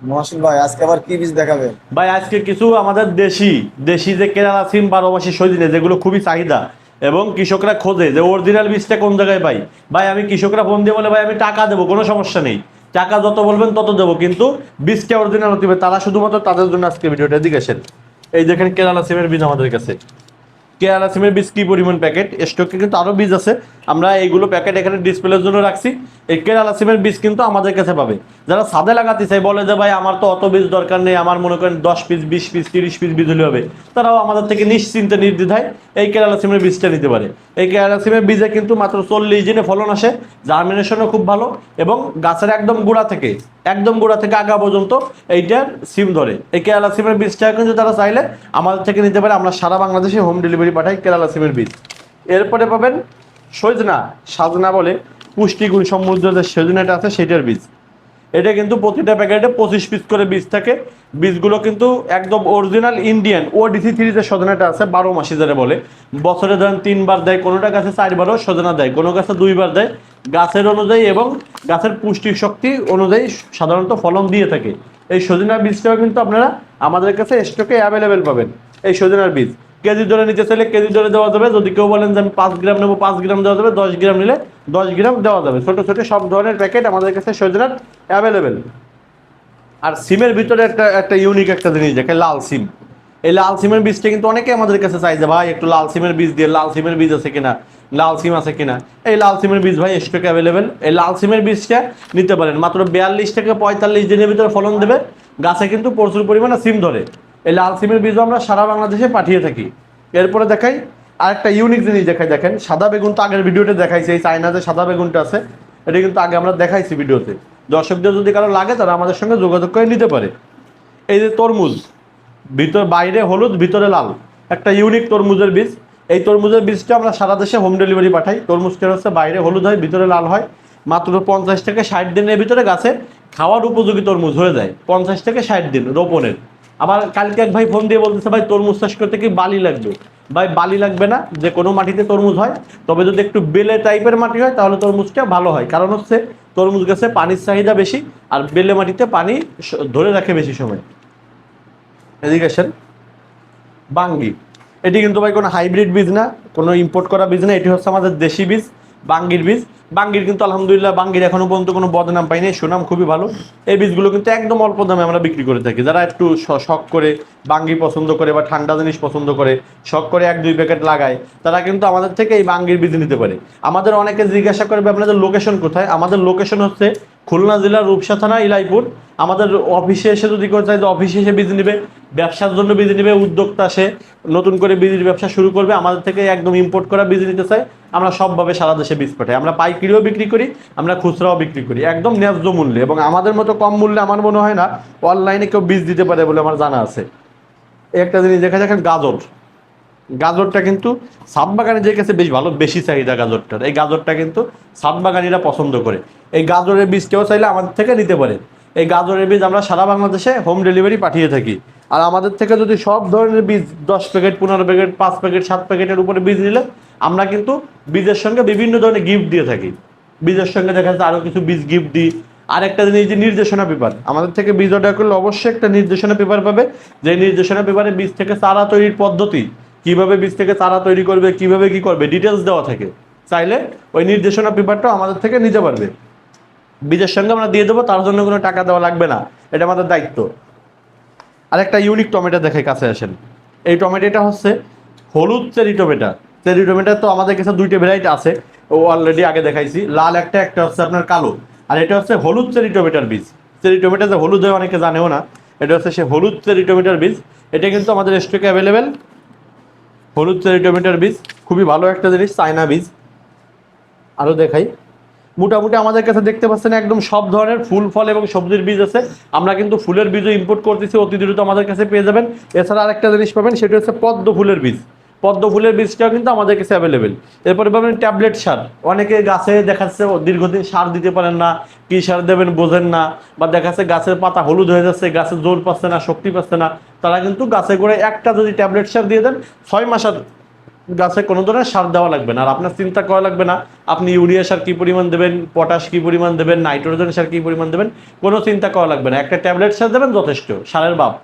মহাসিন ভাই, আজকে আবার কি বীজ দেখাবেন? ভাই, আজকে কিছু আমাদের দেশি দেশি যে কেরালা সিম বারো মাসি সজিনে, যেগুলো খুবই চাহিদা, এবং কৃষকরা খোঁজে যে অরিজিনাল বীজটা কোন জায়গায় পাই ভাই, আমি কৃষকরা ফোন দিয়ে বলে, ভাই, আমি টাকা দেবো, কোনো সমস্যা নেই। টাকা যত বলবেন তত দেবো, কিন্তু বীজটা অরিজিনাল হতে হবে। তারা শুধুমাত্র তাদের জন্য আজকে ভিডিওটা আসেন এই দেখেন কেরালা সিমের বীজ আমাদের কাছে। কেরালা সিমের বীজ কি পরিমাণ প্যাকেট স্টকে কিন্তু আরও বীজ আছে। আমরা এইগুলো প্যাকেট এখানে ডিসপ্লের জন্য রাখছি। এই কেরালা সিমের বীজ কিন্তু আমাদের কাছে পাবে। যারা সাদে লাগাতে চাই বলে যে, ভাই, আমার তো অত বীজ দরকার নেই, আমার মনে করেন দশ পিস, বিশ পিস, তিরিশ পিস বীজ হলে হবে। তারাও আমাদের থেকে নিশ্চিন্তে নির্দ্বিধায় এই কেরালা সিমের বীজটা নিতে পারে। এই কেরালা সিমের বীজে কিন্তু মাত্র চল্লিশ দিনে ফলন আসে জার্মিনেশনও খুব ভালো এবং গাছের একদম গোড়া থেকে, একদম গোড়া থেকে আগা পর্যন্ত এইটার সিম ধরে। এই কেরালা সিমের বীজটা কিন্তু তারা চাইলে আমাদের থেকে নিতে পারে, আমরা সারা বাংলাদেশে হোম ডেলিভারি পাঠাই কেরালা সিমের বীজ। এরপরে পাবেন সজনা, সাজনা বলে পুষ্টিগুণ সমৃদ্ধ যে সজনাটা আছে, সেটার বীজ। এটা কিন্তু প্রতিটা প্যাকেটে পঁচিশ পিস করে বীজ থাকে। বীজগুলো কিন্তু একদম original Indian O DC three যে সজনাটা আছে, বারো মাসি যারা বলে। বছরে ধরেন তিনবার দেয়, কোনোটা গাছে চারবারও সজনা দেয়, কোনো গাছে দুইবার দেয়। গাছের অনুযায়ী এবং গাছের পুষ্টি শক্তি অনুযায়ী সাধারণত ফলন দিয়ে থাকে। এই সজনা বীজটাও কিন্তু আপনারা আমাদের কাছে স্টকে অ্যাভেলেবেল পাবেন। এই সজনার বীজ। কেজি ধরে নিতে চাইলে কেজি ধরে দেওয়া যাবে। যদি কেউ বলেন যে আমি পাঁচ গ্রাম নেব, পাঁচ গ্রাম দেওয়া যাবে, দশ গ্রাম নিলে দশ গ্রাম দেওয়া যাবে। ছোট ছোট সব ধরনের প্যাকেট আমাদের কাছে সজনার অ্যাভেলেবেল আর সিমের ভিতরে একটা একটা ইউনিক একটা জিনিস দেখে, লাল সিম। এই লাল সিমের বীজটা কিন্তু অনেকে আমাদের কাছে চাই যে, ভাই, একটু লাল সিমের বীজ দিয়ে, লাল সিমের বীজ আছে কিনা? লাল সিম আছে কিনা? এই লাল সিমের বীজ ভাই স্টক অ্যাভেলেবেল এই লাল সিমের বীজটা নিতে পারেন। মাত্র বিয়াল্লিশ থেকে পঁয়তাল্লিশ দিনের ভিতরে ফলন দেবে। গাছে কিন্তু প্রচুর পরিমাণে সিম ধরে। এই লাল সিমের বীজও আমরা সারা বাংলাদেশে পাঠিয়ে থাকি। এরপরে দেখাই আরেকটা ইউনিক জিনিস দেখাই, দেখেন, সাদা বেগুন তো আগের ভিডিওতে দেখাইছি, এই চায়না যে সাদা বেগুনটা আছে, এটা কিন্তু আগে আমরা দেখাইছি ভিডিওতে। দর্শকদের যদি কারও লাগে, তারা আমাদের সঙ্গে যোগাযোগ করে নিতে পারে। এই যে তরমুজ, ভিতর বাইরে হলুদ, ভিতরে লাল। একটা ইউনিক তরমুজের বীজ। এই তরমুজের বীজটা আমরা সারা দেশে হোম ডেলিভারি পাঠাই। তরমুজটা হচ্ছে বাইরে হলুদ হয়, ভিতরে লাল হয়। মাত্র পঞ্চাশ থেকে ষাট দিনের ভিতরে গাছে খাওয়ার উপযোগী তরমুজ হয়ে যায়। পঞ্চাশ থেকে ষাট দিন রোপণের। আবার কালকে এক ভাই ফোন দিয়ে বলতেছে, ভাই, তরমুজ চাষ করতে কি বালি লাগবে? ভাই, বালি লাগবে না, যে কোনো মাটিতে তরমুজ হয়, তবে যদি একটু বেলে টাইপের মাটি হয়, তাহলে তরমুজটা ভালো হয়। কারণ হচ্ছে, তরমুজ গাছে পানির চাহিদা বেশি, আর বেলে মাটিতে পানি ধরে রাখে বেশি সময়। এদিকে বাঙ্গি। এটি কিন্তু ভাই কোনো হাইব্রিড বীজ না, কোনো ইম্পোর্ট করা বীজ না, এটি হচ্ছে আমাদের দেশি বীজ। বাঙ্গির বীজ। বাঙ্গির কিন্তু আলহামদুলিল্লাহ বাঙ্গির এখনও পর্যন্ত কোনো বদনাম পাইনি, সুনাম খুবই ভালো। এই বীজগুলো কিন্তু একদম অল্প দামে আমরা বিক্রি করে থাকি। যারা একটু শখ করে বাঙ্গি পছন্দ করে বা ঠান্ডা জিনিস পছন্দ করে, শখ করে এক, দুই প্যাকেট লাগায়, তারা কিন্তু আমাদের থেকে এই বাঙ্গির বীজ নিতে পারে। আমাদের অনেকে জিজ্ঞাসা করবে আপনাদের লোকেশন কোথায়? আমাদের লোকেশন হচ্ছে খুলনা জেলার রূপসা থানা, ইলাইপুর। আমাদের অফিসে এসে যদি কেউ চাই তো অফিসে এসে বীজ নেবে ব্যবসার জন্য বীজ নেবে, উদ্যোক্তা সে নতুন করে বীজের ব্যবসা শুরু করবে, আমাদের থেকে একদম ইম্পোর্ট করা বীজ নিতে চাই আমরা সবভাবে সারা দেশে বীজ পাঠাই। আমরা পাইকারিও বিক্রি করি, আমরা খুচরাও বিক্রি করি, একদম ন্যায্য মূল্যে। এবং আমাদের মতো কম মূল্যে আমার মনে হয় না অনলাইনে কেউ বীজ দিতে পারে বলে আমার জানা আছে। একটা জিনিস দেখা দেখেন গাজর। গাজরটা কিন্তু সাত বাগানে যে কাছে বেশ ভালো, বেশি চাহিদা গাজরটার। এই গাজরটা কিন্তু সাত বাগানিরা পছন্দ করে। এই গাজরের বীজটাও চাইলে আমাদের থেকে নিতে পারে। এই গাজরের বীজ আমরা সারা বাংলাদেশে হোম ডেলিভারি পাঠিয়ে থাকি। আর আমাদের থেকে যদি সব ধরনের বীজ, দশ প্যাকেট, পনেরো প্যাকেট, পাঁচ প্যাকেট, সাত প্যাকেটের উপরে বীজ নিলে আমরা কিন্তু বীজের সঙ্গে বিভিন্ন ধরনের গিফট দিয়ে থাকি। বীজের সঙ্গে দেখা যাচ্ছে আরও কিছু বীজ গিফট দিই। আর একটা জিনিস যে নির্দেশনা পেপার আমাদের থেকে বীজ অর্ডার করলে অবশ্যই একটা নির্দেশনা পেপার পাবে। যে নির্দেশনা পেপারে বীজ থেকে চারা তৈরির পদ্ধতি, কীভাবে বীজ থেকে চারা তৈরি করবে, কীভাবে কি করবে ডিটেলস দেওয়া থাকে। চাইলে ওই নির্দেশনা পেপারটাও আমাদের থেকে নিতে পারবে। বীজের সঙ্গে আমরা দিয়ে দেবো, তার জন্য কোনো টাকা দেওয়া লাগবে না। এটা আমাদের দায়িত্ব। আর একটা ইউনিক টমেটো দেখে কাছে আসেন। এই টমেটোটা হচ্ছে হলুদ চেরি টমেটো। চেরি টমেটো তো আমাদের কাছে দুইটা ভ্যারাইটি আছে। ও অলরেডি আগে দেখাইছি। লাল একটা একটা হচ্ছে আপনার কালো। আর এটা হচ্ছে হলুদ চেরি টমেটোর বীজ। চেরি টমেটো যে হলুদ হয় অনেকে জানেও না। এটা হচ্ছে সে হলুদ চেরি টমেটোর বীজ। এটা কিন্তু আমাদের স্টকে অ্যাভেলেবেল হলুদ চেরি টমেটোর বীজ। খুবই ভালো একটা জিনিস, চায়না বীজ। আরও দেখাই। মোটামুটি আমাদের কাছে দেখতে পাচ্ছেন একদম সব ধরনের ফুল ফল এবং সবজির বীজ আছে। আমরা কিন্তু ফুলের বীজও ইম্পোর্ট করতেছি, অতি দ্রুত আমাদের কাছে পেয়ে যাবেন। এছাড়া আরেকটা জিনিস পাবেন, সেটা হচ্ছে পদ্ম ফুলের বীজ। পদ্ম ফুলের বীজটাও কিন্তু আমাদের কাছে অ্যাভেলেবেল এরপরে পাবেন ট্যাবলেট সার। অনেকে গাছে দেখাচ্ছে দীর্ঘদিন সার দিতে পারেন না, কি সার দেবেন বোঝেন না, বা দেখাচ্ছে গাছের পাতা হলুদ হয়ে যাচ্ছে, গাছে জোর পাচ্ছে না, শক্তি পাচ্ছে না। তারা কিন্তু গাছে করে একটা যদি ট্যাবলেট সার দিয়ে দেন, ছয় মাস আর গাছে কোনো ধরনের সার দেওয়া লাগবে না। আর আপনার চিন্তা করা লাগবে না, আপনি ইউরিয়া সার কী পরিমাণ দেবেন, পটাশ কী পরিমাণ দেবেন, নাইট্রোজেন সার কী পরিমাণ দেবেন, কোনো চিন্তা করা লাগবে না। একটা ট্যাবলেট সার দেবেন যথেষ্ট, সারের বাপ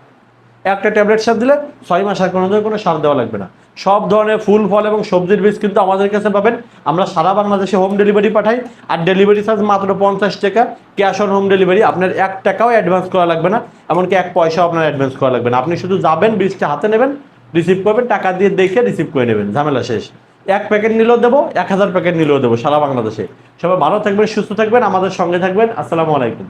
একটা ট্যাবলেট সার দিলে ছয় মাস আর কোনো ধরনের কোনো সার দেওয়া লাগবে না। সব ধরনের ফুল, ফল এবং সবজির বীজ কিন্তু আমাদের কাছে পাবেন। আমরা সারা বাংলাদেশে হোম ডেলিভারি পাঠাই, আর ডেলিভারি চার্জ মাত্র পঞ্চাশ টাকা। ক্যাশ অন হোম ডেলিভারি, আপনার এক টাকাও অ্যাডভান্স করা লাগবে না, এমনকি এক পয়সাও আপনার অ্যাডভান্স করা লাগবে না। আপনি শুধু যাবেন, বীজটা হাতে নেবেন রিসিভ করবেন, টাকা দিয়ে দেখে রিসিভ করে নেবেন, ঝামেলা শেষ। এক প্যাকেট নিলেও দেবো, এক হাজার প্যাকেট নিলেও দেবো, সারা বাংলাদেশে। সবাই ভালো থাকবেন, সুস্থ থাকবেন, আমাদের সঙ্গে থাকবেন। আসসালামু আলাইকুম।